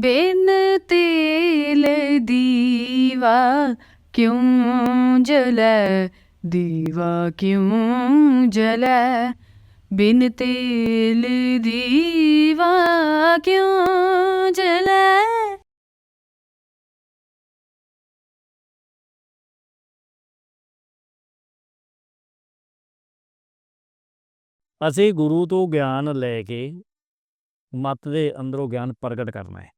ਬਿਨ ਤੇਲ ਦੀਵਾ ਕਿਉਂ ਜਲੈ? ਦੀਵਾ ਕਿਉਂ ਜਲੈ? ਬਿਨ ਤੇਲ ਦੀਵਾ ਕਿਉਂ ਜਲੈ? ਅਸੀਂ ਗੁਰੂ ਤੋਂ ਗਿਆਨ ਲੈ ਕੇ ਮਤ ਦੇ ਅੰਦਰੋਂ ਗਿਆਨ ਪ੍ਰਗਟ ਕਰਨਾ ਹੈ।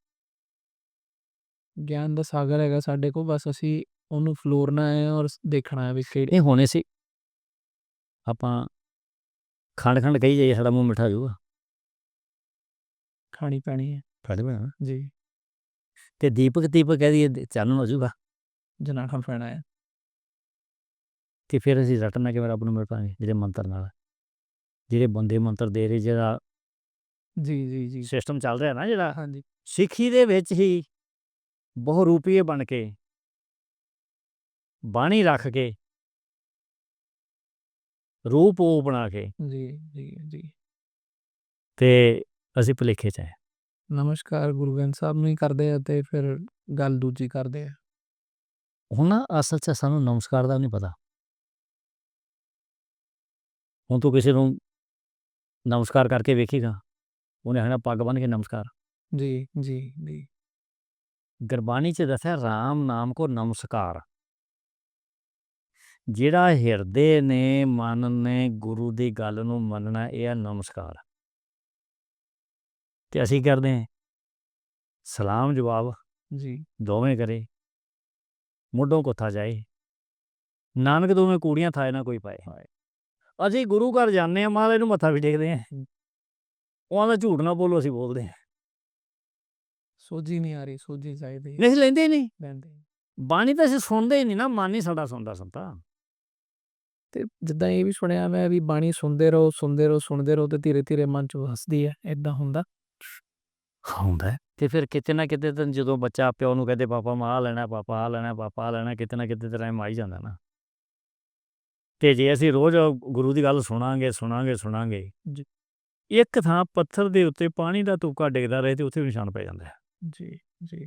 ਗਿਆਨ ਦਾ ਸਾਗਰ ਹੈਗਾ ਸਾਡੇ ਕੋਲ ਬਸ ਅਸੀਂ ਉਹਨੂੰ ਫਲੋਰਨਾ ਹੈ ਔਰ ਦੇਖਣਾ ਹੈ ਵੀ ਕਿਹੜੇ ਇਹ ਹੋਣੇ ਸੀ ਆਪਾਂ ਖੰਡ ਖੰਡ ਕਹੀ ਜਾਈਏ ਸਾਡਾ ਮੂੰਹ ਮਿੱਠਾ ਹੋ ਜਾਊਗਾ। ਖਾਣੀ ਪੈਣੀ ਹੈ। ਫੜ ਬਣਾ ਜੀ। ਤੇ ਦੀਪਕ ਦੀਪਕ ਕਹਿ ਦਈਏ ਚਾਨਣ ਹੋ ਜਾਊਗਾ। ਜਨਾਖਾ ਪੈਣਾ ਹੈ। ਤੇ ਫਿਰ ਅਸੀਂ ਰਟਨਾ ਕਿਵੇਂ ਰੱਬ ਨੂੰ ਮਿਲ ਪਾਂਗੇ ਜਿਹੜੇ ਮੰਤਰ ਨਾਲ। ਜਿਹੜੇ ਬੰਦੇ ਮੰਤਰ ਦੇ ਰਹੇ ਜਿਹੜਾ ਜੀ ਜੀ ਜੀ। ਸਿਸਟਮ ਚੱਲ ਰਿਹਾ ਨਾ ਜਿਹੜਾ ਹਾਂਜੀ। ਸਿੱਖੀ ਦੇ ਵਿੱਚ ਹੀ ਬਹੁ ਰੂਪੀਏ ਬਣ ਕੇ ਬਾਣੀ ਰੱਖ ਕੇ ਰੂਪ ਉਹ ਬਣਾ ਕੇ। ਜੀ ਜੀ ਜੀ। ਤੇ ਅਸੀਂ ਭੁਲੇਖੇ ਚ ਆਏ ਨਮਸਕਾਰ ਗੁਰੂ ਗ੍ਰੰਥ ਸਾਹਿਬ ਨੂੰ ਹੀ ਕਰਦੇ ਆ ਤੇ ਫਿਰ ਗੱਲ ਦੂਜੀ ਕਰਦੇ ਆ। ਹੁਣ ਨਾ ਅਸਲ 'ਚ ਸਾਨੂੰ ਨਮਸਕਾਰ ਦਾ ਨਹੀਂ ਪਤਾ। ਹੁਣ ਤੂੰ ਕਿਸੇ ਨੂੰ ਨਮਸਕਾਰ ਕਰਕੇ ਵੇਖੇਗਾ ਉਹਨੇ ਆਖਣਾ ਪੱਗ ਬੰਨ੍ਹ ਕੇ ਨਮਸਕਾਰ। ਜੀ ਜੀ ਜੀ। ਗੁਰਬਾਣੀ 'ਚ ਦੱਸਿਆ ਰਾਮ ਨਾਮ ਕੋ ਨਮਸਕਾਰ। ਜਿਹੜਾ ਹਿਰਦੇ ਨੇ ਮਨ ਨੇ ਗੁਰੂ ਦੀ ਗੱਲ ਨੂੰ ਮੰਨਣਾ ਇਹ ਆ ਨਮਸਕਾਰ। ਤੇ ਅਸੀਂ ਕਰਦੇ ਹਾਂ। ਸਲਾਮ ਜਵਾਬ। ਜੀ। ਦੋਵੇਂ ਕਰੇ। ਮੁੱਢੋਂ ਕੋਥਾ ਜਾਏ। ਨਾਨਕ ਦੋਵੇਂ ਕੂੜੀਆਂ ਥਾਏ ਨਾ ਕੋਈ ਪਾਏ। ਅਸੀਂ ਗੁਰੂ ਘਰ ਜਾਂਦੇ ਆ ਮਹਾਰਾਜ ਨੂੰ ਮੱਥਾ ਵੀ ਟੇਕਦੇ ਆ ਉਹਨਾਂ ਦਾ ਝੂਠ ਨਾ ਬੋਲੋ ਅਸੀਂ ਬੋਲਦੇ ਆ ਸੋਝੀ ਨਹੀਂ ਆ ਰਹੀ ਸੋਝੀ ਚਾਹੀਦੀ ਨਹੀਂ ਲੈਂਦੇ ਹੀ ਨਹੀਂ? ਲੈਂਦੇ ਬਾਣੀ ਤਾਂ ਅਸੀਂ ਸੁਣਦੇ ਹੀ ਨਹੀਂ ਨਾ ਮਨ ਹੀ ਸਾਡਾ ਸੁਣਦਾ ਸੰਤਾ। ਤੇ ਜਿੱਦਾਂ ਇਹ ਵੀ ਸੁਣਿਆ ਮੈਂ ਵੀ ਬਾਣੀ ਸੁਣਦੇ ਰਹੋ ਸੁਣਦੇ ਰਹੋ ਸੁਣਦੇ ਰਹੋ ਤੇ ਧੀਰੇ ਧੀਰੇ ਮਨ ਚ ਹੱਸਦੀ ਹੈ ਇਦਾਂ ਹੁੰਦਾ। ਹੁੰਦਾ। ਤੇ ਫਿਰ ਕਿਤੇ ਨਾ ਕਿਤੇ ਤਾਂ ਜਦੋਂ ਬੱਚਾ ਪਿਓ ਨੂੰ ਕਹਦੇ ਪਾਪਾ ਮੈਂ ਆਹ ਲੈਣਾ ਪਾਪਾ ਆਹ ਲੈਣਾ ਪਾਪਾ ਆਹ ਲੈਣਾ ਕਿਤੇ ਨਾ ਕਿਤੇ ਟਾਈਮ ਆ ਹੀ ਜਾਂਦਾ ਨਾ। ਤੇ ਜੇ ਅਸੀਂ ਰੋਜ਼ ਗੁਰੂ ਦੀ ਗੱਲ ਸੁਣਾਂਗੇ ਸੁਣਾਂਗੇ ਸੁਣਾਂਗੇ। ਇੱਕ ਥਾਂ ਪੱਥਰ ਦੇ ਉੱਤੇ ਪਾਣੀ ਦਾ ਤੁਪਕਾ ਡਿੱਗਦਾ ਰਹੇ ਤੇ ਉੱਥੇ ਨਿਸ਼ਾਨ ਪੈ ਜਾਂਦਾ ਹੈ। ਜੀ ਜੀ।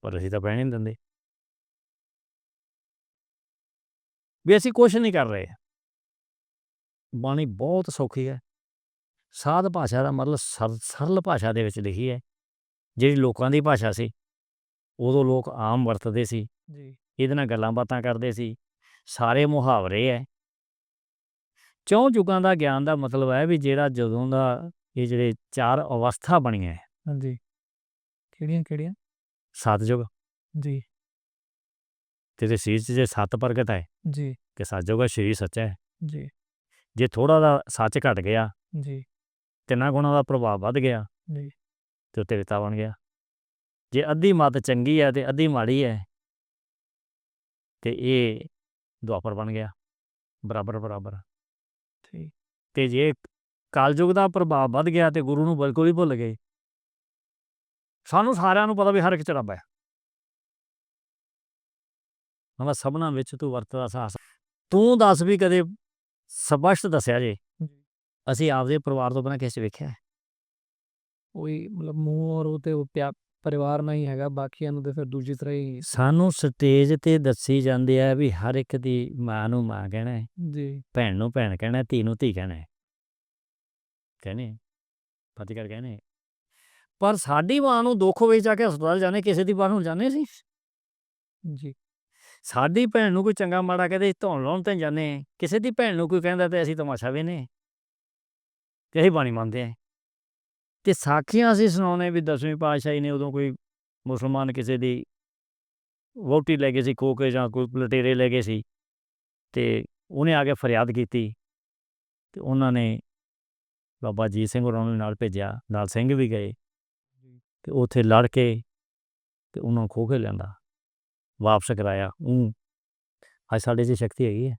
ਪਰ ਅਸੀਂ ਤਾਂ ਪੈਣ ਨਹੀਂ ਦਿੰਦੇ। ਵੀ ਅਸੀਂ ਕੁਛ ਨਹੀਂ ਕਰ ਰਹੇ। ਬਾਣੀ ਬਹੁਤ ਸੌਖੀ ਹੈ। ਸਾਧ ਭਾਸ਼ਾ ਦਾ ਮਤਲਬ ਸਰ- ਸਰਲ ਭਾਸ਼ਾ ਦੇ ਵਿੱਚ ਲਿਖੀ ਹੈ। ਜਿਹੜੀ ਲੋਕਾਂ ਦੀ ਭਾਸ਼ਾ ਸੀ ਉਦੋਂ ਲੋਕ ਆਮ ਵਰਤਦੇ ਸੀ। ਜੀ। ਇਹਦੇ ਨਾਲ ਗੱਲਾਂ ਬਾਤਾਂ ਕਰਦੇ ਸੀ। ਸਾਰੇ ਮੁਹਾਵਰੇ ਹੈ। ਚੌਂ ਯੁਗਾਂ ਦਾ ਗਿਆਨ ਦਾ ਮਤਲਬ ਹੈ ਵੀ ਜਿਹੜਾ ਜਦੋਂ ਦਾ ਇਹ ਜਿਹੜੇ ਚਾਰ ਅਵਸਥਾ ਬਣੀਆਂ ਹਾਂਜੀ। ਕਿਹੜੀਆਂ ਕਿਹੜੀਆਂ? ਸਤਜੁਗ ਜੀ। ਤੇਰੇ ਸੀਰ 'ਚ ਜੇ ਸਤ ਪ੍ਰਗਟ ਹੈ ਜੀ। ਕਿ ਸਤਜੁਗ ਹੈ ਸ਼ਰੀਰ ਸੱਚਾ ਹੈ। ਜੀ। ਜੇ ਥੋੜਾ ਦਾ ਸੱਚ ਘਟ ਗਿਆ ਜੀ। ਤਿੰਨਾਂ ਗੁਣਾਂ ਦਾ ਪ੍ਰਭਾਵ ਵੱਧ ਗਿਆ ਜੀ। ਤੇ ਉਹ ਤੇਰਤਾ ਬਣ ਗਿਆ। ਜੇ ਅੱਧੀ ਮੱਤ ਚੰਗੀ ਹੈ ਤੇ ਅੱਧੀ ਮਾੜੀ ਹੈ ਤੇ ਇਹ ਦੁਆਪਰ ਬਣ ਗਿਆ। ਬਰਾਬਰ ਬਰਾਬਰ। ਠੀਕ। ਤੇ ਜੇ ਕਲਯੁਗ ਦਾ ਪ੍ਰਭਾਵ ਵੱਧ ਗਿਆ ਤੇ ਗੁਰੂ ਨੂੰ ਬਿਲਕੁਲ ਹੀ ਭੁੱਲ ਗਏ ਸਾਨੂੰ ਸਾਰਿਆਂ ਨੂੰ ਪਤਾ ਵੀ ਹਰ ਇੱਕ ਚ ਰੱਬ ਹੈ। ਹਮਾ ਸਭਨਾ ਵਿੱਚ ਤੂੰ ਵਰਤਦਾ ਸਾਹਸ ਤੂੰ ਦੱਸ ਵੀ ਕਦੇ ਸਪਸ਼ਟ ਦੱਸਿਆ ਜੇ। ਅਸੀਂ ਆਪਦੇ ਪਰਿਵਾਰ ਤੋਂ ਬਿਨਾਂ ਕਿਸੇ ਵੇਖਿਆ ਹੈ? ਉਹੀ ਮਤਲਬ ਮੂੰਹ ਔਰ ਉਹ ਤੇ ਉਹ ਪਿਆ ਪਰਿਵਾਰ ਨਾਲ ਹੀ ਹੈਗਾ ਬਾਕੀਆਂ ਨੂੰ ਤੇ ਫਿਰ ਦੂਜੀ ਤਰ੍ਹਾਂ ਹੀ ਸਾਨੂੰ ਸਟੇਜ ਤੇ ਦੱਸੀ ਜਾਂਦੇ ਆ ਵੀ ਹਰ ਇੱਕ ਦੀ ਮਾਂ ਨੂੰ ਮਾਂ ਕਹਿਣਾ ਹੈ। ਜੀ। ਭੈਣ ਨੂੰ ਭੈਣ ਕਹਿਣਾ ਧੀ ਨੂੰ ਧੀ ਕਹਿਣਾ ਹੈ। ਕਹਿੰਦੇ ਫਤਿਹਗੜ੍ਹ ਕਹਿੰਦੇ ਪਰ ਸਾਡੀ ਮਾਂ ਨੂੰ ਦੁੱਖ ਹੋਵੇ ਜਾ ਕੇ ਹਸਪਤਾਲ ਜਾਣੇ ਕਿਸੇ ਦੀ ਮਾਂ ਨੂੰ ਜਾਣੇ ਸੀ ਜੀ। ਸਾਡੀ ਭੈਣ ਨੂੰ ਕੋਈ ਚੰਗਾ ਮਾੜਾ ਕਹਦੇ ਧੌਣ ਲਾਉਣ ਤੇ ਹਾਂ। ਕਿਸੇ ਦੀ ਭੈਣ ਨੂੰ ਕੋਈ ਕਹਿੰਦਾ ਤੇ ਅਸੀਂ ਤਮਾਸ਼ਾ ਵੇਨੇ ਤੇ ਅਸੀਂ ਬਾਣੀ ਮੰਨਦੇ ਆ ਤੇ ਸਾਖੀਆਂ ਅਸੀਂ ਸੁਣਾਉਨੇ ਵੀ ਦਸਵੀਂ ਪਾਤਸ਼ਾਹੀ ਨੇ ਉਦੋਂ ਕੋਈ ਮੁਸਲਮਾਨ ਕਿਸੇ ਦੀ ਵਹੁਟੀ ਲੈ ਗਏ ਸੀ ਖੋ ਕੇ ਜਾਂ ਕੋਈ ਲਟੇਰੇ ਲੈ ਗਏ ਸੀ। ਤੇ ਉਹਨੇ ਆ ਕੇ ਫਰਿਆਦ ਕੀਤੀ। ਤੇ ਉਹਨਾਂ ਨੇ ਬਾਬਾ ਜੀਤ ਸਿੰਘ ਹੋਰਾਂ ਨੂੰ ਨਾਲ ਭੇਜਿਆ। ਨਾਲ ਸਿੰਘ ਵੀ ਗਏ। ਤੇ ਉੱਥੇ ਲੜ ਕੇ ਤੇ ਉਹਨਾਂ ਖੋ ਕੇ ਲਿਆਂਦਾ। ਵਾਪਸ ਕਰਾਇਆ ਉਹ ਅੱਜ ਸਾਡੇ 'ਚ ਸ਼ਕਤੀ ਹੈਗੀ ਹੈ।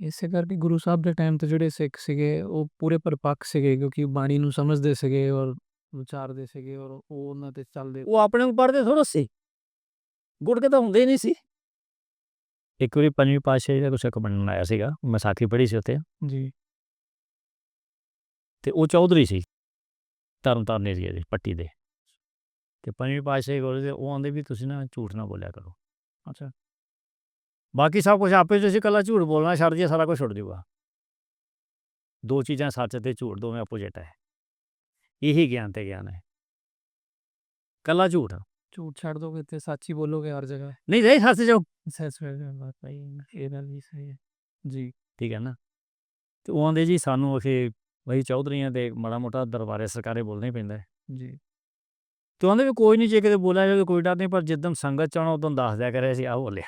ਇਸੇ ਕਰਕੇ ਗੁਰੂ ਸਾਹਿਬ ਦੇ ਟਾਈਮ ਤੇ ਜਿਹੜੇ ਸਿੱਖ ਸੀਗੇ ਉਹ ਪੂਰੇ ਪਰਿਪੱਕ ਸੀਗੇ ਕਿਉਂਕਿ ਬਾਣੀ ਨੂੰ ਸਮਝਦੇ ਸੀਗੇ ਔਰ ਵਿਚਾਰਦੇ ਸੀਗੇ ਔਰ ਉਹ ਉਹਨਾਂ ਤੇ ਚੱਲਦੇ ਉਹ ਆਪਣੇ ਨੂੰ ਪੜ੍ਹਦੇ ਥੋੜਾ ਸੀ। ਗੁੜ ਕੇ ਤਾਂ ਹੁੰਦੇ ਹੀ ਨਹੀਂ ਸੀ। ਇੱਕ ਵਾਰੀ ਪੰਜਵੀਂ ਪਾਤਸ਼ਾਹੀ ਦਾ ਕੁਛ ਬਣਨ ਆਇਆ ਸੀਗਾ ਮੈਂ ਸਾਖੀ ਪੜ੍ਹੀ ਸੀ ਉੱਥੇ। ਜੀ। ਤੇ ਉਹ ਚੌਧਰੀ ਸੀ ਤਰਨਤਾਰਨ ਏਰੀਆ ਦੇ ਪੱਟੀ ਦੇ। ਤੇ ਪੰਜਵੇਂ ਪਾਤਸ਼ਾਹੀ ਗੁਰੂ ਦੇ ਉਹ ਆਂਦੇ ਵੀ ਤੁਸੀਂ ਨਾ ਝੂਠ ਨਾ ਬੋਲਿਆ ਕਰੋ। ਅੱਛਾ। ਬਾਕੀ ਸਭ ਕੁਝ ਆਪੇ ਤੁਸੀਂ ਕੱਲਾ ਝੂਠ ਬੋਲਣਾ ਛੱਡ ਦਿਆ ਸਾਰਾ ਕੁਝ ਛੁੱਟ ਜਾਊਗਾ। ਦੋ ਚੀਜ਼ਾਂ ਸੱਚ ਤੇ ਝੂਠ ਦੋਵੇਂ ਆਪੋਜੀਟ ਹੈ ਇਹੀ। ਗਿਆਨ ਤੇ ਗਿਆਨ ਹੈ ਕੱਲਾ ਝੂਠ। ਝੂਠ ਛੱਡ ਦੋਗੇ ਤੇ ਸੱਚ ਹੀ ਬੋਲੋਗੇ ਹਰ ਜਗ੍ਹਾ। ਨਹੀਂ ਰਹੀ ਸੱਚ ਜੋ। ਸੱਚ ਬਾਤ ਭਾਈ ਇਹ ਗੱਲ ਵੀ ਸਹੀ ਹੈ। ਜੀ। ਠੀਕ ਹੈ ਨਾ। ਤੇ ਉਹ ਆਂਦੇ ਜੀ ਸਾਨੂੰ ਅਖੇ ਬਈ ਚੌਧਰੀਆਂ ਤੇ ਮਾੜਾ ਮੋਟਾ ਦਰਬਾਰੇ ਸਰਕਾਰੇ ਬੋਲਣਾ ਹੀ ਪੈਂਦਾ ਹੈ। ਜੀ। ਤੇ ਆਂਦੇ ਵੀ ਕੋਈ ਨਹੀਂ ਜੇ ਕਿਤੇ ਬੋਲਿਆ ਜਾਵੇ ਕੋਈ ਡਰ ਨਹੀਂ ਪਰ ਜਿੱਦਣ ਸੰਗਤ ਚ ਆਉਣਾ ਉਦੋਂ ਦੱਸ ਦਿਆ ਕਰੇ ਅਸੀਂ ਆਹ ਬੋਲਿਆ।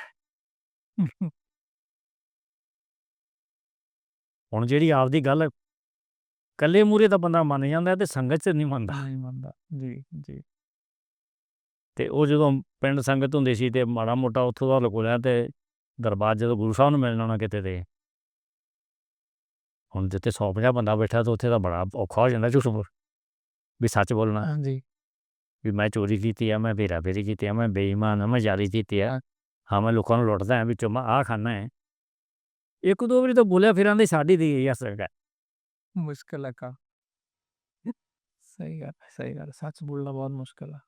ਹੁਣ ਜਿਹੜੀ ਆਪਦੀ ਗੱਲ ਕੱਲੇ ਮੂਰੇ ਤਾਂ ਬੰਦਾ ਮੰਨ ਜਾਂਦਾ ਤੇ ਸੰਗਤ ਚ ਨਹੀਂ ਮੰਨਦਾ। ਨਹੀਂ ਮੰਨਦਾ ਜੀ ਜੀ। ਤੇ ਉਹ ਜਦੋਂ ਪਿੰਡ ਸੰਗਤ ਹੁੰਦੀ ਸੀ ਤੇ ਮਾੜਾ ਮੋਟਾ ਉੱਥੋਂ ਦਾ ਲਕੋਲਿਆ ਤੇ ਦਰਬਾਰ ਜਦੋਂ ਗੁਰੂ ਸਾਹਿਬ ਨੂੰ ਮਿਲਣਾ ਨਾ ਕਿਤੇ ਤੇ। ਹੁਣ ਜਿੱਥੇ 150 ਬੰਦਾ ਬੈਠਾ ਤਾਂ ਉੱਥੇ ਤਾਂ ਬੜਾ ਔਖਾ ਹੋ ਜਾਂਦਾ ਝੂਠ ਬੋਲ ਵੀ ਸੱਚ ਬੋਲਣਾ। ਹਾਂਜੀ। ਵੀ ਮੈਂ ਚੋਰੀ ਕੀਤੀ ਆ ਮੈਂ ਬੇਰਾ ਬੇਰੀ ਕੀਤੀ ਆ ਮੈਂ ਬੇਈਮਾਨ ਆ ਮੈਂ ਜਾਰੀ ਕੀਤੀ ਆ ਹਾਂ ਮੈਂ ਲੋਕਾਂ ਨੂੰ ਲੁੱਟਦਾ ਆ ਵਿੱਚੋਂ ਮੈਂ ਆਹ ਖਾਣਾ ਹੈ ਇੱਕ ਦੋ ਵਾਰੀ ਤਾਂ ਬੋਲਿਆ ਫਿਰ ਆਂਦੇ ਸਾਡੀ ਦੀ ਇਹ ਅਸਰ ਹੈ ਮੁਸ਼ਕਿਲ ਹੈ ਕਾ ਸਹੀ ਗੱਲ ਹੈ, ਸਹੀ ਗੱਲ ਹੈ। ਸੱਚ ਬੋਲਣਾ ਬਹੁਤ ਮੁਸ਼ਕਿਲ ਹੈ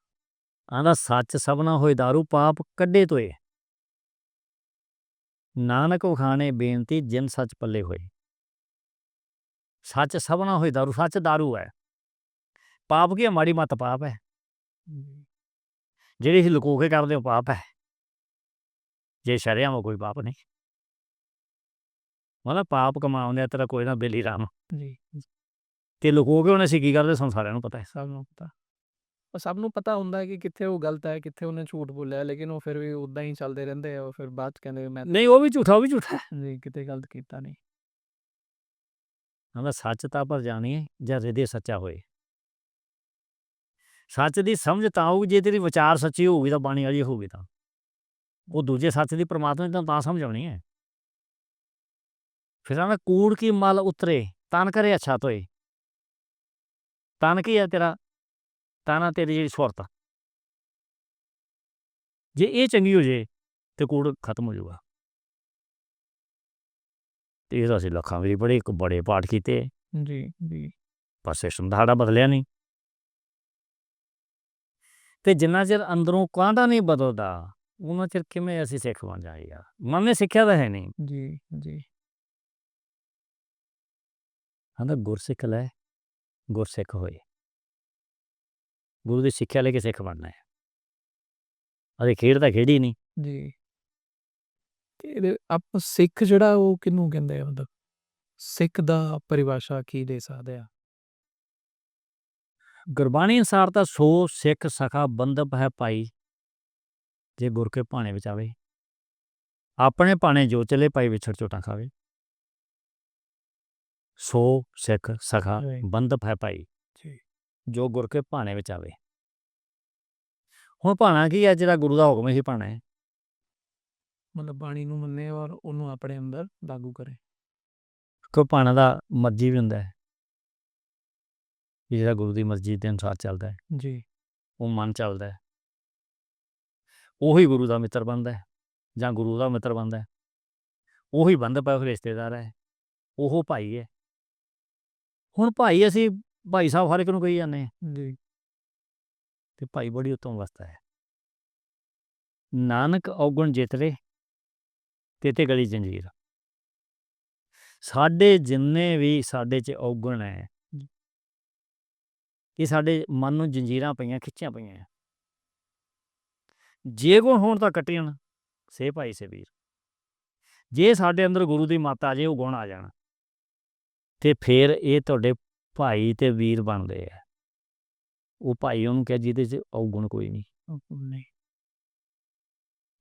ਆਂਦਾ ਸੱਚ ਸਭਨਾ ਹੋਏ दारू ਪਾਪ ਕੱਢੇ ਤੋਏ ਨਾਨਕ ਉਖਾਣੇ ਬੇਨਤੀ ਜਿਨ ਸੱਚ ਪੱਲੇ ਹੋਏ ਸੱਚ ਸਭਨਾ ਹੋਏ दारू ਸੱਚ दारू ਹੈ ਪਾਪ ਕੀ ਹੈ? ਮਾੜੀ ਮੱਤ ਪਾਪ ਹੈ ਜੀ ਜਿਹੜੀ ਅਸੀਂ ਲੁਕੋ ਕੇ ਕਰਦੇ ਹੋ ਪਾਪ ਹੈ। ਜੇ ਸ਼ਰਿਆਮ ਕੋਈ ਪਾਪ ਨਹੀਂ। ਮਤਲਬ ਪਾਪ ਕਮਾਉਂਦੇ ਆ ਤੇਰਾ ਕੋਈ ਨਾ ਬੇਲੀ ਰਾਮ। ਜੀ। ਤੇ ਲੁਕੋ ਕੇ ਉਹਨੇ ਅਸੀਂ ਕੀ ਕਰਦੇ ਸਾਨੂੰ ਸਾਰਿਆਂ ਨੂੰ ਪਤਾ ਹੈ। ਸਭ ਨੂੰ ਪਤਾ। ਉਹ ਸਭ ਨੂੰ ਪਤਾ ਹੁੰਦਾ ਹੈ ਕਿ ਕਿੱਥੇ ਉਹ ਗਲਤ ਹੈ ਕਿੱਥੇ ਉਹਨੇ ਝੂਠ ਬੋਲਿਆ ਲੇਕਿਨ ਉਹ ਫਿਰ ਵੀ ਉਦਾਂ ਹੀ ਚੱਲਦੇ ਰਹਿੰਦੇ ਆ ਉਹ ਫਿਰ ਬਾਅਦ 'ਚ ਕਹਿੰਦੇ ਮੈਂ ਨਹੀਂ ਉਹ ਵੀ ਝੂਠਾ ਉਹ ਵੀ ਝੂਠਾ। ਹੈ ਜੀ ਕਿਤੇ ਗਲਤ ਕੀਤਾ ਨਹੀਂ। ਕਹਿੰਦਾ ਸੱਚ ਤਾਂ ਪਰ ਜਾਣੀਏ ਜਾਂ ਹਿਰਦੇ ਸੱਚਾ ਹੋਏ। ਸੱਚ ਦੀ ਸਮਝ ਤਾਂ ਆਊਗੀ ਜੇ ਤੇਰੀ ਵਿਚਾਰ ਸੱਚੀ ਹੋਊਗੀ ਤਾਂ ਬਾਣੀ ਵਾਲੀ ਹੋਊਗੀ ਤਾਂ। ਉਹ ਦੂਜੇ ਸੱਚ ਦੀ ਪ੍ਰਮਾਤਮਾ ਨੇ ਤਾਂ ਤਾਂ ਸਮਝਾਉਣੀ ਹੈ। ਫਿਰ ਆਵੇਂ ਕੂੜ ਕੀ ਮਲ ਉਤਰੇ ਤਨ ਕਰੇ ਅੱਛਾ ਤੋਏ। ਤਨ ਕੀ ਹੈ ਤੇਰਾ? ਤਾਨਾ ਤੇਰੀ ਜਿਹੜੀ ਸੁਰਤ। ਜੇ ਇਹ ਚੰਗੀ ਹੋ ਜੇ ਤੇ ਕੂੜ ਖਤਮ ਹੋ ਜਾਊਗਾ। ਤੇ ਇਹ ਤਾਂ ਅਸੀਂ ਲੱਖਾਂ ਵਾਰੀ ਬੜੇ ਇੱਕ ਬੜੇ ਪਾਠ ਕੀਤੇ। ਜੀ ਜੀ। ਪਰ ਸਿਸਟਮ ਦਾ ਸਾਡਾ ਬਦਲਿਆ ਨਹੀਂ। ਤੇ ਜਿੰਨਾ ਚਿਰ ਅੰਦਰੋਂ ਕਾਂਡਾ ਨਹੀਂ ਬਦਲਦਾ ਉਹਨਾਂ ਚਿਰ ਕਿਵੇਂ ਅਸੀਂ ਸਿੱਖ ਬਣ ਜਾਏ ਯਾਰ? ਮਨ ਨੇ ਸਿੱਖਿਆ ਤਾਂ ਹੈ ਨਹੀਂ। ਜੀ ਜੀ। ਕਹਿੰਦਾ ਗੁਰਸਿੱਖ ਲੈ ਗੁਰਸਿੱਖ ਹੋਏ। ਗੁਰੂ ਦੀ ਸਿੱਖਿਆ ਲੈ ਕੇ ਸਿੱਖ ਬਣਨਾ ਹੈ। ਅਰੇ ਖੇਡ ਤਾਂ ਖੇਡੀ ਨਹੀਂ। ਜੀ। ਤੇ ਇਹਦੇ ਆਪ ਸਿੱਖ ਜਿਹੜਾ ਉਹ ਕਿਹਨੂੰ ਕਹਿੰਦੇ ਆ ਮਤਲਬ? ਸਿੱਖ ਦਾ ਪਰਿਭਾਸ਼ਾ ਕੀ ਦੇ ਸਕਦੇ ਆ? ਗੁਰਬਾਣੀ ਅਨਸਾਰ ਤਾਂ ਸੋ ਸਿੱਖ ਸਖਾ ਬੰਦਪ ਹੈ ਭਾਈ ਜੇ ਗੁਰ ਕੇ ਭਾਣੇ ਵਿੱਚ ਆਵੇ। ਆਪਣੇ ਭਾਣੇ ਜੋ ਚਲੇ ਭਾਈ ਵਿਛੜ ਝੋਟਾਂ ਖਾਵੇ। ਸੋ ਸਿੱਖ ਸਖਾ। ਬੰਦਪ ਹੈ ਭਾਈ ਜੀ। ਜੋ ਗੁਰ ਕੇ ਭਾਣੇ ਵਿੱਚ ਆਵੇ। ਹੁਣ ਭਾਣਾ ਕੀ ਹੈ ਜਿਹੜਾ ਗੁਰੂ ਦਾ ਹੁਕਮ ਹੀ ਭਾਣਾ ਹੈ? ਮਤਲਬ ਬਾਣੀ ਨੂੰ ਮੰਨੇ ਔਰ ਉਹਨੂੰ ਆਪਣੇ ਅੰਦਰ ਲਾਗੂ ਕਰੇ। ਕੋਈ ਭਾਣਾ ਦਾ ਮਰਜ਼ੀ ਵੀ ਹੁੰਦਾ ਹੈ। ਵੀ ਜਿਹੜਾ ਗੁਰੂ ਦੀ ਮਰਜ਼ੀ ਦੇ ਅਨੁਸਾਰ ਚੱਲਦਾ ਹੈ। ਜੀ। ਉਹ ਮਨ ਚੱਲਦਾ ਹੈ। ਉਹੀ ਗੁਰੂ ਦਾ ਮਿੱਤਰ ਬਣਦਾ ਹੈ ਜਾਂ ਗੁਰੂ ਦਾ ਮਿੱਤਰ ਬਣਦਾ ਹੈ। ਉਹੀ ਬੰਦ ਪਿਆ ਰਿਸ਼ਤੇਦਾਰ ਹੈ। ਉਹ ਭਾਈ ਹੈ। ਹੁਣ ਭਾਈ ਅਸੀਂ ਭਾਈ ਸਾਹਿਬ ਹਰ ਇੱਕ ਨੂੰ ਕਹੀ ਜਾਂਦੇ ਹਾਂ। ਜੀ। ਤੇ ਭਾਈ ਬੜੀ ਉਤਮ ਅਵਸਥਾ ਹੈ। ਨਾਨਕ ਔਗਣ ਜਿਤਰੇ ਤੇ ਤੇ ਗਲੀ ਜੰਜੀਰ। ਸਾਡੇ ਜਿੰਨੇ ਵੀ ਸਾਡੇ ਚ ਔਗਣ ਹੈ ਇਹ ਸਾਡੇ ਮਨ ਨੂੰ ਜੰਜੀਰਾਂ ਪਈਆਂ ਖਿੱਚੀਆਂ ਪਈਆਂ। ਜੇ ਕੋ ਹੋਣ ਤਾਂ ਕੱਟੀਆਂ ਸੇ ਭਾਈ ਸੇ ਵੀਰ। ਜੇ ਸਾਡੇ ਅੰਦਰ ਗੁਰੂ ਦੀ ਮੱਤ ਆ ਜੇ ਉਹ ਗੁਣ ਆ ਜਾਣ। ਤੇ ਫਿਰ ਇਹ ਤੁਹਾਡੇ ਭਾਈ ਤੇ ਵੀਰ ਬਣਦੇ ਆ। ਉਹ ਭਾਈ ਉਹਨੂੰ ਕਿਹਾ ਜਿਹਦੇ ਚ ਔਗੁਣ ਕੋਈ ਨਹੀਂ।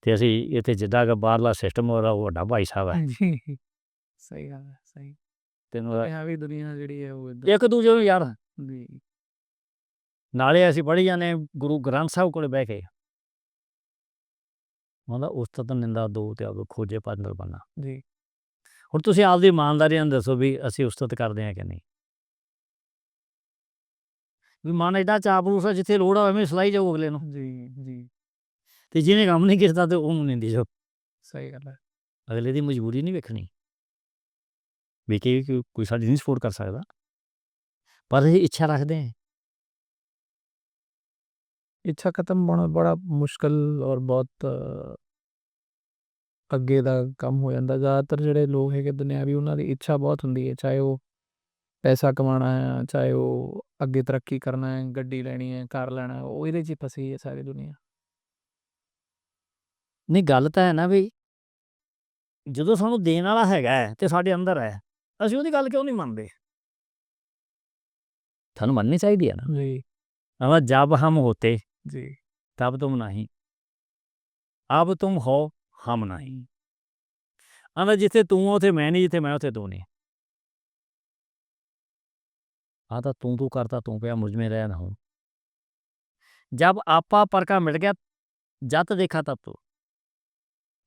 ਤੇ ਅਸੀਂ ਇੱਥੇ ਜਿੱਦਾਂ ਕਿ ਬਾਹਰਲਾ ਸਿਸਟਮ ਹੋ ਰਿਹਾ ਉਹ ਵੱਡਾ ਭਾਈ ਸਾਹਿਬ ਹੈ ਜੀ ਸਹੀ ਗੱਲ ਹੈ ਸਹੀ। ਤੈਨੂੰ ਇਹ ਵੀ ਦੁਨੀਆ ਜਿਹੜੀ ਹੈ ਉਹ ਇੱਕ ਦੂਜੇ ਨੂੰ ਯਾਰ। ਜੀ। ਨਾਲੇ ਅਸੀਂ ਪੜ੍ਹੀ ਜਾਂਦੇ ਗੁਰੂ ਗ੍ਰੰਥ ਸਾਹਿਬ ਕੋਲੇ ਬਹਿ ਕੇ। ਉਹਦਾ ਉਸਤਤ ਨਿੰਦਾ ਦੋ ਤੇ ਆਪ ਖੋਜੇ ਪਦ ਨਿਰਬਨਾ ਜੀ। ਹੁਣ ਤੁਸੀਂ ਆਪਦੀ ਇਮਾਨਦਾਰੀ ਨਾਲ ਦੱਸੋ ਵੀ ਅਸੀਂ ਉਸਤਤ ਕਰਦੇ ਹਾਂ ਕਿ ਨਹੀਂ। ਵੀ ਮਨ ਐਡਾ ਚਾਪਲੂਸ ਆ ਜਿੱਥੇ ਲੋੜ ਹੋਵੇ ਸਲਾਈ ਜਾਓ ਅਗਲੇ ਨੂੰ। ਜੀ ਜੀ। ਤੇ ਜਿਹਨੇ ਕੰਮ ਨਹੀਂ ਕੀਤਾ ਤੇ ਉਹਨੂੰ ਨਿੰਦੀ ਜਾਓ। ਸਹੀ ਗੱਲ ਹੈ। ਅਗਲੇ ਦੀ ਮਜਬੂਰੀ ਨਹੀਂ ਵੇਖਣੀ। ਵੀ ਕਿ ਕਿ ਕੋਈ ਸਾਡੀ ਨਹੀਂ ਸਪੋਰਟ ਕਰ ਸਕਦਾ। ਪਰ ਅਸੀਂ ਇੱਛਾ ਰੱਖਦੇ ਹਾਂ। ਇੱਛਾ ਖਤਮ ਹੋਣਾ ਬੜਾ ਮੁਸ਼ਕਲ ਔਰ ਬਹੁਤ ਅੱਗੇ ਦਾ ਕੰਮ ਹੋ ਜਾਂਦਾ ਜ਼ਿਆਦਾਤਰ ਜਿਹੜੇ ਲੋਕ ਹੈਗੇ ਦੁਨਿਆਵੀ ਉਹਨਾਂ ਦੀ ਇੱਛਾ ਬਹੁਤ ਹੁੰਦੀ ਹੈ ਚਾਹੇ ਉਹ ਪੈਸਾ ਕਮਾਉਣਾ ਹੈ ਚਾਹੇ ਉਹ ਅੱਗੇ ਤਰੱਕੀ ਕਰਨਾ ਹੈ ਗੱਡੀ ਲੈਣੀ ਹੈ ਘਰ ਲੈਣਾ ਉਹ ਇਹਦੇ 'ਚ ਹੀ ਫਸੀ ਹੈ ਸਾਰੀ ਦੁਨੀਆ ਨਹੀਂ ਗੱਲ ਤਾਂ ਹੈ ਨਾ ਵੀ ਜਦੋਂ ਸਾਨੂੰ ਦੇਣ ਵਾਲਾ ਹੈਗਾ ਹੈ ਤੇ ਸਾਡੇ ਅੰਦਰ ਹੈ ਅਸੀਂ ਉਹਦੀ ਗੱਲ ਕਿਉਂ ਨਹੀਂ ਮੰਨਦੇ ਤੁਹਾਨੂੰ ਮੰਨਣੀ ਚਾਹੀਦੀ ਹੈ ਨਾ ਜੀ ਅਵਾ ਜਬ ਹਮ ਹੋਤੇ ਜੀ तब तुम नहीं अब तुम हो हम नहीं ਆਂਦਾ ਜਿੱਥੇ ਤੂੰ ਆ ਉੱਥੇ ਮੈਂ ਨਹੀਂ ਜਿੱਥੇ ਮੈਂ ਉੱਥੇ ਤੂੰ ਨਹੀਂ ਆ ਤਾਂ ਤੂੰ ਤੂੰ ਕਰਤਾ ਤੂੰ ਪਿਆ ਮੁਝ में ਰਹਿ ਨਾ ਹੂੰ जब आपा पर का मिट गया जत देखा तब तू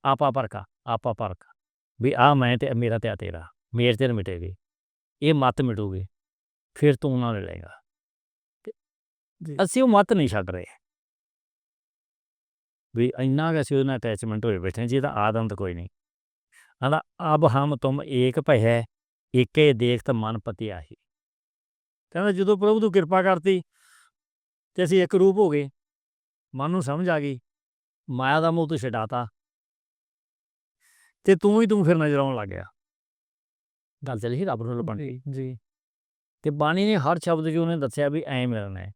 आपा पर का आपा पर का ਵੀ ਆ ਮੈਂ ਤੇ ਮੇਰਾ ਤੇ ਆ ਤੇਰਾ ਮੇਰ ਤੇ ਮਿਟੇਗੀ ਇਹ ਮਤ ਮਿਟੂਗੀ ਫਿਰ ਤੂੰ ਨਾਲ ਲੜੇਗਾ ਜੀ ਅਸੀਂ ਉਹ ਮਤ ਨਹੀਂ ਛੱਡ ਰਹੇ ਵੀ ਇੰਨਾ ਕਿ ਅਸੀਂ ਉਹਦੇ ਨਾਲ ਅਟੈਚਮੈਂਟ ਹੋਏ ਬੈਠੇ ਹਾਂ ਜਿਹਦਾ ਆਦਮ ਤਾਂ ਕੋਈ ਨਹੀਂ। ਆਂਦਾ ਅਬ ਹਮ ਤੁਮ ਏਕ ਭੈ ਏਕੇ ਦੇਖਤ ਮਨ ਪਤੀ ਆਹੀ ਕਹਿੰਦਾ ਜਦੋਂ ਪ੍ਰਭੂ ਤੂੰ ਕਿਰਪਾ ਕਰਤੀ ਤੇ ਅਸੀਂ ਇੱਕ ਰੂਪ ਹੋ ਗਏ ਮਨ ਨੂੰ ਸਮਝ ਆ ਗਈ ਮਾਇਆ ਦਾ ਮੋਹ ਤੂੰ ਛਡਾਤਾ ਤੇ ਤੂੰ ਹੀ ਤੂੰ ਫਿਰ ਨਜ਼ਰ ਆਉਣ ਲੱਗ ਗਿਆ। ਗੱਲ ਚੱਲੀ ਸੀ ਰੱਬ ਨੂੰ ਲੱਭਣ ਦੀ। ਜੀ ਜੀ। ਤੇ ਬਾਣੀ ਨੇ ਹਰ ਸ਼ਬਦ 'ਚ ਉਹਨੇ ਦੱਸਿਆ ਵੀ ਐ ਮਿਲਣਾ ਹੈ।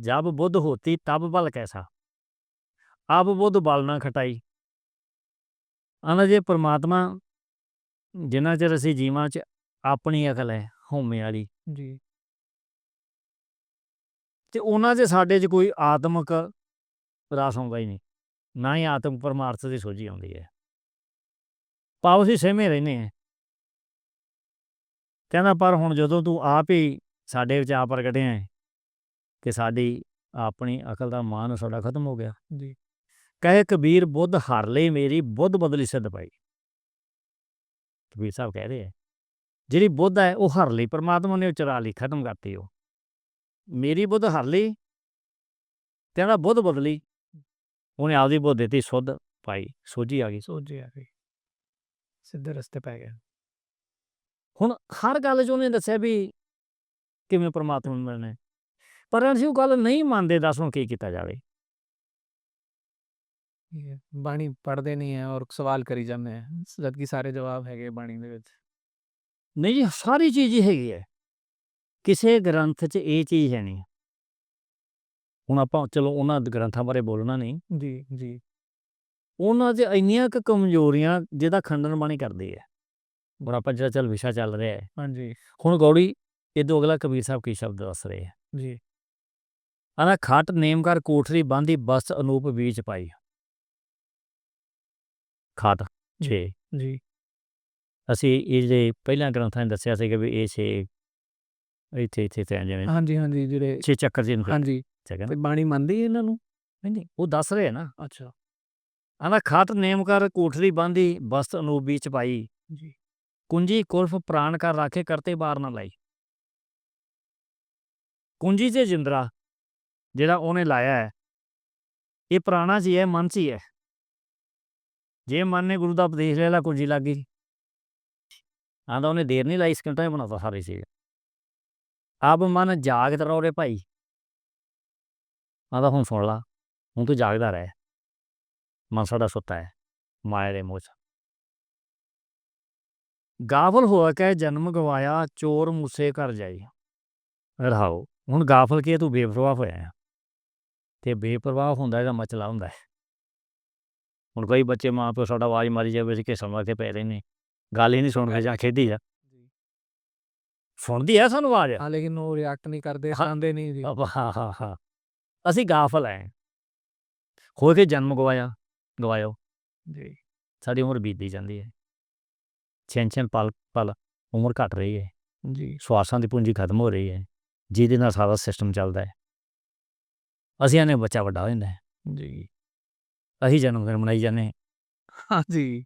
ਜਬ ਬੁੱਧ ਹੋਤੀ ਤਬ ਬਲ ਕੈਸਾ। ਆਪ ਬੁੱਧ ਬਲ ਨਾ ਖਟਾਈ। ਆਨਾ ਜੇ ਪ੍ਰਮਾਤਮਾ ਜਿੰਨਾ ਚਿਰ ਅਸੀਂ ਜੀਵਾਂ 'ਚ ਆਪਣੀ ਅਕਲ ਹੈ ਹਉਮੈ ਵਾਲੀ ਜੀ। ਤੇ ਉਹਨਾਂ 'ਚ ਸਾਡੇ 'ਚ ਕੋਈ ਆਤਮਿਕ ਰਸ ਆਉਂਦਾ ਹੀ ਨਹੀਂ ਨਾ ਹੀ ਆਤਮ ਪਰਮਾਰਥ ਦੀ ਸੋਝੀ ਆਉਂਦੀ ਹੈ। ਪਾਉ ਅਸੀਂ ਸਹਿਮੇ ਰਹਿੰਦੇ ਹਾਂ। ਕਹਿੰਦਾ ਪਰ ਹੁਣ ਜਦੋਂ ਤੂੰ ਆਪ ਹੀ ਸਾਡੇ ਵਿੱਚ ਆ ਪ੍ਰਗਟਿਆ ਹੈ ਕਿ ਸਾਡੀ ਆਪਣੀ ਅਕਲ ਦਾ ਮਾਨ ਸਾਡਾ ਖਤਮ ਹੋ ਗਿਆ। ਜੀ। ਕਹੇ ਕਬੀਰ ਬੁੱਧ ਹਰ ਲਈ ਮੇਰੀ ਬੁੱਧ ਬਦਲੀ ਸਿੱਧ ਪਾਈ। ਕਬੀਰ ਸਾਹਿਬ ਕਹਿ ਰਹੇ ਹੈ ਜਿਹੜੀ ਬੁੱਧ ਹੈ ਉਹ ਹਰ ਲਈ ਪਰਮਾਤਮਾ ਨੇ ਉਹ ਚੁਰਾ ਲਈ ਖਤਮ ਕਰਤੀ ਉਹ। ਮੇਰੀ ਬੁੱਧ ਹਰ ਲਈ ਤੇਰਾ ਬੁੱਧ ਬਦਲੀ। ਉਹਨੇ ਆਪਦੀ ਬੁੱਧ ਦਿੱਤੀ ਸੁੱਧ ਪਾਈ ਸੋਝੀ ਆ ਗਈ। ਸੋਝੀ ਆ ਗਈ। ਸਿੱਧੇ ਰਸਤੇ ਪੈ ਗਿਆ। ਹੁਣ ਹਰ ਗੱਲ 'ਚ ਉਹਨੇ ਦੱਸਿਆ ਵੀ ਕਿਵੇਂ ਪਰਮਾਤਮਾ ਨੂੰ। ਮਿਲਣਾ। ਪਰ ਅਸੀਂ ਉਹ ਗੱਲ ਨਹੀਂ ਮੰਨਦੇ ਦੱਸ ਕੀ ਕੀਤਾ ਜਾਵੇ। ਇਹ ਬਾਣੀ ਪੜ੍ਹਦੇ ਨਹੀਂ ਹੈ ਔਰ ਸਵਾਲ ਕਰੀ ਜਾਂਦੇ ਹੈ ਜਦਕਿ ਸਾਰੇ ਜਵਾਬ ਹੈਗੇ ਬਾਣੀ ਦੇ ਵਿੱਚ। ਨਹੀਂ ਜੀ ਸਾਰੀ ਚੀਜ਼ ਹੀ ਹੈਗੀ ਹੈ। ਕਿਸੇ ਗ੍ਰੰਥ 'ਚ ਇਹ ਚੀਜ਼ ਹੈ ਨਹੀਂ। ਹੁਣ ਆਪਾਂ ਚਲੋ ਉਹਨਾਂ ਗ੍ਰੰਥਾਂ ਬਾਰੇ ਬੋਲਣਾ ਨਹੀਂ। ਜੀ ਜੀ। ਉਹਨਾਂ 'ਚ ਇੰਨੀਆਂ ਕੁ ਕਮਜ਼ੋਰੀਆਂ ਜਿਹਦਾ ਖੰਡਨ ਬਾਣੀ ਕਰਦੀ ਹੈ। ਹੁਣ ਆਪਾਂ ਜਿਹੜਾ ਚੱਲ ਵਿਸ਼ਾ ਚੱਲ ਰਿਹਾ ਹੈ। ਹਾਂਜੀ। ਹੁਣ ਗੌੜੀ ਇਹਦੋਂ ਅਗਲਾ ਕਬੀਰ ਸਾਹਿਬ ਕੀ ਸ਼ਬਦ ਦੱਸ ਰਹੇ ਹੈ? ਜੀ। ਆਨਾ ਖਟ ਨੇਮ ਕਰ ਕੋਠਰੀ ਬਾਂਧੀ ਬਸ ਅਨੂਪ ਬੀਚ ਪਾਈ। ਖਾਟ ਛੇ। ਜੀ। ਅਸੀਂ ਇਹ ਜਿਹੜੇ ਪਹਿਲਾਂ ਗ੍ਰੰਥਾਂ 'ਚ ਦੱਸਿਆ ਸੀਗਾ ਵੀ ਇਹ ਛੇ ਇੱਥੇ ਇੱਥੇ ਤੇ ਜਿਵੇਂ ਹਾਂਜੀ ਹਾਂਜੀ ਜਿਹੜੇ ਛੇ ਚੱਕਰ ਜਿਹਨੂੰ ਹਾਂਜੀ। ਚੱਕਰ ਤੇ ਬਾਣੀ ਮੰਨਦੀ ਹੈ ਇਹਨਾਂ ਨੂੰ? ਨਹੀਂ ਨਹੀਂ ਉਹ ਦੱਸ ਰਹੇ ਨਾ। ਅੱਛਾ। ਆਂਦਾ ਖਾਟ ਨੇਮ ਕਰ ਕੋਠਰੀ ਬਾਂਧੀ ਬਸਤ ਅਨੂਪ ਬੀਚ ਪਾਈ। ਜੀ। ਕੁੰਜੀ ਕੁਲਫ ਪ੍ਰਾਣ ਕਰ ਰਾਖੇ ਕਰਤੇ ਬਾਰ ਨਾ ਲਾਈ। ਕੁੰਜੀ ਤੇ ਜਿੰਦਰਾ ਜਿਹੜਾ ਉਹਨੇ ਲਾਇਆ ਹੈ ਇਹ ਪ੍ਰਾਣਾ ਜੀ ਹੈ ਮਨ ਹੀ ਹੈ। ਜੇ ਮਨ ਨੇ ਗੁਰੂ ਦਾ ਉਪਦੇਸ਼ ਲੈ ਲਾ ਕੁੰਜੀ ਲੱਗ ਗਈ। ਆਂਦਾ ਉਹਨੇ ਦੇਰ ਨਹੀਂ ਲਾਈ ਸਕਿੰਟਾਂ ਹੀ ਬਣਾਤਾ ਸਾਰੇ ਸੀ ਆਪ ਮਨ ਜਾਗਤ ਰਹੋ ਰੇ ਭਾਈ ਆਂਦਾ ਹੁਣ ਸੁਣ ਲਾ, ਹੁਣ ਤੂੰ ਜਾਗਦਾ ਰਹਿ। ਮਨ ਸਾਡਾ ਸੁੱਤਾ ਹੈ, ਮਾਇਆ ਦੇ ਮੋਚ ਗਾਫਲ ਹੋਇਆ ਕਿ ਜਨਮ ਗਵਾਇਆ, ਚੋਰ ਮੂਸੇ ਕਰ ਜਾਈ। ਰਹਾਓ, ਹੁਣ ਗਾਫਲ ਕੀ ਤੂੰ ਬੇਪਰਵਾਹ ਹੋਇਆ ਹੈ ਤੇ ਬੇਪਰਵਾਹ ਹੁੰਦਾ, ਇਹਦਾ ਮਚਲਾ ਹੁੰਦਾ ਹੈ। ਹੁਣ ਕਈ ਬੱਚੇ ਮਾਂ ਪਿਓ ਸਾਡਾ ਆਵਾਜ਼ ਮਾਰੀ ਜਾਵੇ ਅਸੀਂ ਲਾ ਕੇ ਪੈ ਰਹੇ ਨੇ ਗੱਲ ਹੀ ਨਹੀਂ ਸੁਣਦੇ ਜਾਂ ਖੇਡੀ ਜਾ। ਸੁਣਦੀ ਹੈ ਸਾਨੂੰ ਆਵਾਜ਼। ਹਾਂ ਲੇਕਿਨ ਉਹ ਰਿਐਕਟ ਨਹੀਂ ਕਰਦੇ। ਖਾਂਦੇ ਨਹੀਂ ਜੀ। ਹਾਂ ਹਾਂ ਹਾਂ। ਅਸੀਂ ਗਾਫਲ ਹੈ ਹੋ ਕੇ ਜਨਮ ਗਵਾਇਆ ਗਵਾਇਓ। ਜੀ। ਸਾਡੀ ਉਮਰ ਬੀਤਦੀ ਜਾਂਦੀ ਹੈ ਛਿਨ ਛਿਨ ਪਲ ਪਲ ਉਮਰ ਘਟ ਰਹੀ ਹੈ ਜੀ। ਸਵਾਸਾਂ ਦੀ ਪੂੰਜੀ ਖਤਮ ਹੋ ਰਹੀ ਹੈ ਜਿਹਦੇ ਨਾਲ ਸਾਰਾ ਸਿਸਟਮ ਚੱਲਦਾ ਹੈ ਅਸੀਂ ਆਨੇ ਬੱਚਾ ਵੱਡਾ ਹੋ ਜਾਂਦਾ ਹੈ ਜੀ। ਅਸੀਂ ਜਨਮ ਦਿਨ ਮਨਾਈ ਜਾਂਦੇ ਹਾਂ। ਜੀ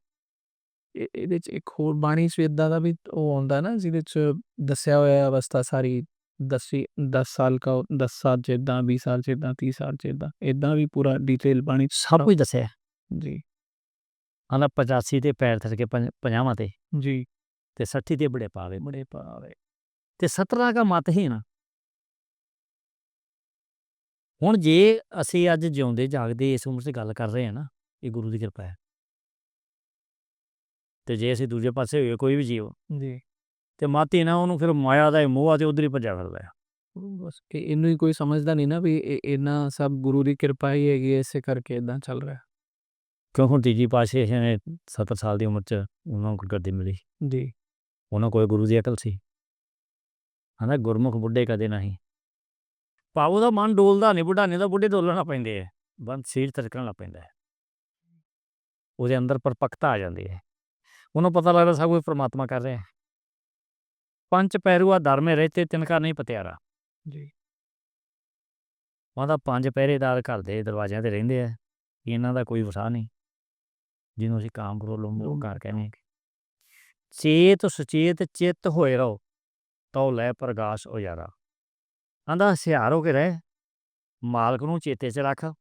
ਇਹ- ਇਹਦੇ ਚ ਇੱਕ ਹੋਰ ਬਾਣੀ ਚ ਇਦਾਂ ਦਾ ਵੀ ਉਹ ਆਉਂਦਾ ਨਾ ਜਿਹਦੇ ਚ ਦੱਸਿਆ ਹੋਇਆ ਹੈ ਅਵਸਥਾ ਸਾਰੀ ਦਸੀ 10 ਸਾਲ ਕਾ 10 ਸਾਲ ਚ ਇਦਾਂ 20 ਸਾਲ ਚ ਇਦਾਂ 30 ਸਾਲ ਚ ਇਦਾਂ ਇਦਾਂ ਵੀ ਪੂਰਾ ਡਿਟੇਲ ਬਾਣੀ ਚ ਸਭ ਕੁਝ ਦੱਸਿਆ ਹੈ। ਜੀ। ਆਂਦਾ 85 ਤੇ ਪੈਰ ਥਰ ਕੇ 50 ਤੇ। ਜੀ। ਤੇ 60 ਤੇ ਬੜੇ ਪਾਵੇ ਬੜੇ ਪਾਵੇ ਤੇ 17 ਦਾ ਮਤ ਹੀ ਨਾ। ਹੁਣ ਜੇ ਅਸੀਂ ਅੱਜ ਜਿਉਂਦੇ ਜਾਗਦੇ ਇਸ ਉਮਰ 'ਚ ਗੱਲ ਕਰ ਰਹੇ ਹਾਂ ਨਾ ਇਹ ਗੁਰੂ ਦੀ ਕਿਰਪਾ ਹੈ। ਤੇ ਜੇ ਅਸੀਂ ਦੂਜੇ ਪਾਸੇ ਹੋਈਏ ਕੋਈ ਵੀ ਜੀਵ ਜੀ। ਤੇ ਮਾਤੀ ਨਾ ਉਹਨੂੰ ਫਿਰ ਮਾਇਆ ਦਾ ਇਹ ਮੋਹ ਆ ਤੇ ਉਧਰ ਹੀ ਭੱਜਿਆ ਫਿਰਦਾ ਹੈ ਬਸ ਇਹ ਇਹਨੂੰ ਹੀ ਕੋਈ ਸਮਝਦਾ ਨਹੀਂ ਨਾ ਵੀ ਇਹ ਇਹਨਾਂ ਸਭ ਗੁਰੂ ਦੀ ਕਿਰਪਾ ਹੀ ਹੈਗੀ ਇਸੇ ਕਰਕੇ ਇਦਾਂ ਚੱਲ ਰਿਹਾ। ਕਿਉਂ ਹੁਣ ਤੀਜੀ ਪਾਤਸ਼ਾਹੀ ਨੇ 70 ਸਾਲ ਦੀ ਉਮਰ 'ਚ ਉਹਨਾਂ ਨੂੰ ਗੱਦੀ ਮਿਲੀ। ਜੀ। ਉਹਨਾਂ ਕੋਲ ਗੁਰੂ ਦੀ ਅਕਲ ਸੀ। ਹਨਾ ਗੁਰਮੁਖ ਬੁੱਢੇ ਕਦੇ ਨਹੀਂ। ਭਾਵ ਦਾ ਮਨ ਡੋਲਦਾ ਨਹੀਂ ਬੁੱਢਾਨੇ ਦਾ ਬੁੱਢੇ ਡੋਲਣਾ ਪੈਂਦੇ ਹੈ ਬੰਦ ਸੀਰ ਤਰਕਣ ਲੱਗ ਪੈਂਦਾ ਹੈ। ਉਹਦੇ ਅੰਦਰ ਪਰਪੱਕਤਾ ਆ ਜਾਂਦੀ ਹੈ। ਉਹਨੂੰ ਪਤਾ ਲੱਗਦਾ ਸਭ ਕੁਝ ਪ੍ਰਮਾਤਮਾ ਕਰ ਰਿਹਾ ਹੈ। ਪੰਜ ਪੈਰੂਆ ਧਰਮੇ ਰਹਤੇ ਤਿਨਕਾ ਨਹੀਂ ਪਤਿਆਰਾ ਜੀ। ਉਹਦਾ ਪੰਜ ਪਹਿਰੇਦਾਰ ਘਰ ਦੇ ਦਰਵਾਜ਼ਿਆਂ ਤੇ ਰਹਿੰਦੇ ਆ। ਇਹਨਾਂ ਦਾ ਕੋਈ ਵਸਾ ਨਹੀਂ। ਜਿਹਨੂੰ ਅਸੀਂ ਕਾਮ ਕਰੋ ਲੋਕ ਘਰ ਕਹਿੰਦੇ। ਚੇਤ ਸੁਚੇਤ ਚਿੱਤ ਹੋਏ ਰਹੋ ਤਉ ਲੈ ਪ੍ਰਗਾਸ਼ ਉਜਾਰਾ। ਆਂਦਾ ਹਸਿਆਰ ਹੋ ਕੇ ਰਹਿ ਮਾਲਕ ਨੂੰ ਚੇਤੇ 'ਚ ਰੱਖ।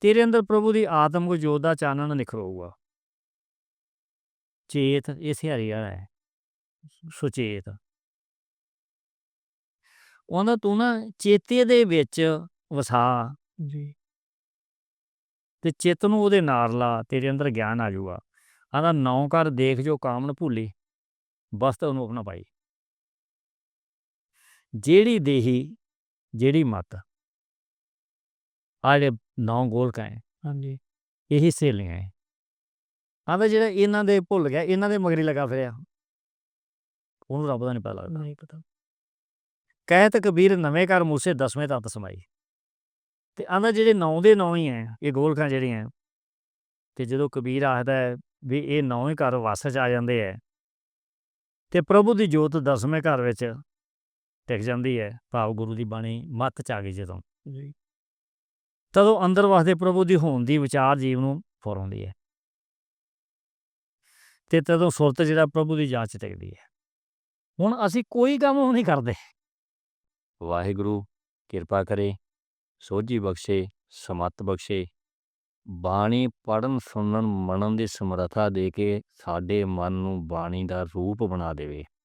ਤੇਰੇ ਅੰਦਰ ਪ੍ਰਭੂ ਦੀ ਆਤਮਿਕ ਜੋਤ ਦਾ ਚਾਨਣ ਨਿਖਰੂਗਾ। ਚੇਤ ਇਹ ਸਿਹਾਰੀ ਵਾਲਾ ਹੈ। ਸੁਚੇਤ ਉਹਦਾ ਤੂੰ ਨਾ ਚੇਤੇ ਦੇ ਵਿੱਚ ਵਸਾ। ਜੀ। ਤੇ ਚਿੱਤ ਨੂੰ ਉਹਦੇ ਨਾਲ ਲਾ ਤੇਰੇ ਅੰਦਰ ਗਿਆਨ ਆ ਜਾਊਗਾ ਆਂਦਾ ਨੌ ਕਰ ਦੇਖ ਜੋ ਕਾਮ ਨ ਭੁੱਲੀ ਬਸ ਉਹਨੂੰ ਆਪਣਾ ਪਾਈ ਜਿਹੜੀ ਦੇਹੀ ਜਿਹੜੀ ਮਤ। ਆ ਜਿਹੜੇ ਨੌ ਗੋਲਕਾਂ ਹੈ ਹਾਂਜੀ। ਇਹੀ ਸਹੇਲੀਆਂ ਹੈ ਆਂਦਾ ਜਿਹੜਾ ਇਹਨਾਂ ਦੇ ਭੁੱਲ ਗਿਆ ਇਹਨਾਂ ਦੇ ਮਗਰੀ ਲਗਾ ਫਿਰਿਆ। ਉਹਨੂੰ ਰੱਬ ਦਾ ਨਹੀਂ ਪਤਾ ਲੱਗਦਾ। ਨਹੀਂ ਪਤਾ। ਕਹਿਤ ਕਬੀਰ ਨਵੇਂ ਘਰ ਮੂਸੇ ਦਸਵੇਂ ਤੱਤ ਸਮਾਈ। ਤੇ ਆਂਦਾ ਜਿਹੜੇ ਨੌ ਦੇ ਨੌ ਹੀ ਹੈ ਇਹ ਗੋਲਕਾਂ ਜਿਹੜੀਆਂ ਤੇ ਜਦੋਂ ਕਬੀਰ ਆਖਦਾ ਹੈ ਵੀ ਇਹ ਨੌ ਹੀ ਘਰ ਵਸ ਚ ਆ ਜਾਂਦੇ ਹੈ ਤੇ ਪ੍ਰਭੂ ਦੀ ਜੋਤ ਦਸਵੇਂ ਘਰ ਵਿੱਚ ਟਿਕ ਜਾਂਦੀ ਹੈ ਭਾਵ ਗੁਰੂ ਦੀ ਬਾਣੀ ਮੱਤ ਚ ਆ ਗਈ ਜਦੋਂ। ਜੀ। ਤਦੋਂ ਅੰਦਰ ਵਾਸਤੇ ਪ੍ਰਭੂ ਦੀ ਹੋਣ ਦੀ ਵਿਚਾਰ ਜੀਵ ਨੂੰ ਫੁਰਾਉਂਦੀ ਹੈ। ਤੇ ਤਦੋਂ ਸੁਰਤ ਜਿਹੜਾ ਪ੍ਰਭੂ ਦੀ ਜਾਂਚ ਟਿਕਦੀ ਹੈ। ਹੁਣ ਅਸੀਂ ਕੋਈ ਕੰਮ ਉਹ ਨਹੀਂ ਕਰਦੇ। ਵਾਹਿਗੁਰੂ ਕਿਰਪਾ ਕਰੇ ਸੋਝੀ ਬਖਸ਼ੇ ਸਮਤ ਬਖਸ਼ੇ। ਬਾਣੀ ਪੜਨ ਸੁਣਨ ਮੰਨਣ ਦੀ ਸਮਰੱਥਾ ਦੇ ਕੇ ਸਾਡੇ ਮਨ ਨੂੰ ਬਾਣੀ ਦਾ ਰੂਪ ਬਣਾ ਦੇਵੇ।